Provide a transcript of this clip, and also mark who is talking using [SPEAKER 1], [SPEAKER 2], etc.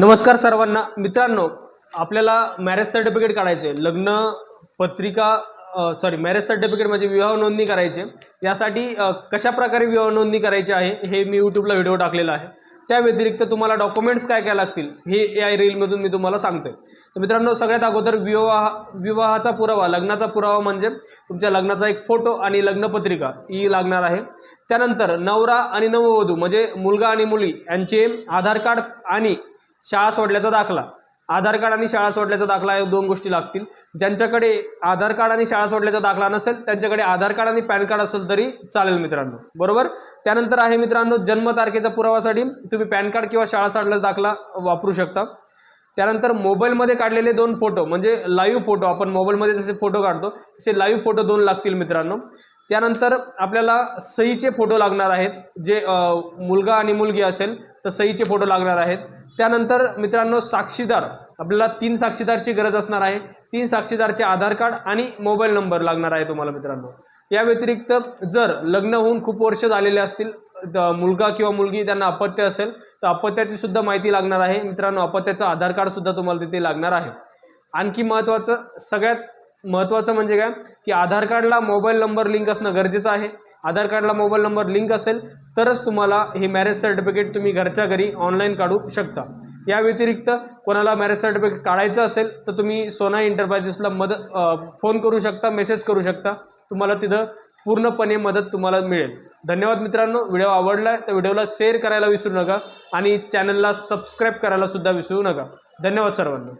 [SPEAKER 1] नमस्कार सर्वांना. मित्रांनो आपल्याला मॅरेज सर्टिफिकेट काढायचे लग्न पत्रिका सॉरी मॅरेज सर्टिफिकेट म्हणजे विवाह नोंदणी करायचे. यासाठी कशा प्रकारे विवाह नोंदणी करायची आहे हे मी यूट्यूबला व्हिडिओ टाकलेला आहे. त्या व्यतिरिक्त तुम्हाला डॉक्युमेंट्स काय काय लागतील हे या रीलमधून मी तुम्हाला सांगतोय. तर मित्रांनो सगळ्यात अगोदर विवाह विवाहाचा पुरावा लग्नाचा पुरावा म्हणजे तुमच्या लग्नाचा एक फोटो आणि लग्नपत्रिका ही लागणार आहे. त्यानंतर नवरा आणि नववधू म्हणजे मुलगा आणि मुली यांचे आधार कार्ड आणि शाळा सोडल्याचा दाखला. आधार कार्ड आणि शाळा सोडल्याचा दाखला या दोन गोष्टी लागतील. ज्यांच्याकडे आधार कार्ड आणि शाळा सोडल्याचा दाखला नसेल त्यांच्याकडे आधार कार्ड आणि पॅन कार्ड असेल तरी चालेल मित्रांनो. बरोबर? त्यानंतर आहे मित्रांनो जन्मतारखेच्या पुरावासाठी तुम्ही पॅन कार्ड किंवा शाळा सोडल्याचा दाखला वापरू शकता. त्यानंतर मोबाईलमध्ये काढलेले दोन फोटो म्हणजे लाईव्ह फोटो आपण मोबाईलमध्ये जसे फोटो काढतो तसे लाईव्ह फोटो दोन लागतील मित्रांनो. त्यानंतर आपल्याला सहीचे फोटो लागणार आहेत. जे मुलगा आणि मुलगी असेल तर सहीचे फोटो लागणार आहेत. त्यानंतर मित्रांनो साक्षीदार. आपल्याला तीन साक्षीदारची गरज असणार आहे. तीन साक्षीदारचे आधार कार्ड आणि मोबाईल नंबर लागणार आहे तुम्हाला मित्रांनो. या व्यतिरिक्त जर लग्न होऊन खूप वर्ष झालेले असतील मुलगा किंवा मुलगी त्यांना अपत्य असेल तर अपत्याची सुद्धा माहिती लागणार आहे. मित्रांनो अपत्याचं आधार कार्ड सुद्धा तुम्हाला तिथे लागणार आहे. आणखी महत्त्वाचं सगळ्यात महत्त्वाचं म्हणजे काय? की आधार कार्डला मोबाईल नंबर लिंक असणं गरजेचं आहे. आधार कार्डला मोबाईल नंबर लिंक असेल तरच तुम्हाला हे मॅरेज सर्टिफिकेट तुम्ही घरच्या घरी ऑनलाईन काढू शकता. या व्यतिरिक्त कोणाला मॅरेज सर्टिफिकेट काढायचं असेल तर तुम्ही सोना एंटरप्राइजेसला मदत फोन करू शकता मेसेज करू शकता. तुम्हाला तिथं पूर्णपणे मदत तुम्हाला मिळेल. धन्यवाद मित्रांनो. व्हिडिओ आवडला तर व्हिडिओला शेअर करायला विसरू नका आणि चॅनलला सबस्क्राईब करायला सुद्धा विसरू नका. धन्यवाद सर्वांना.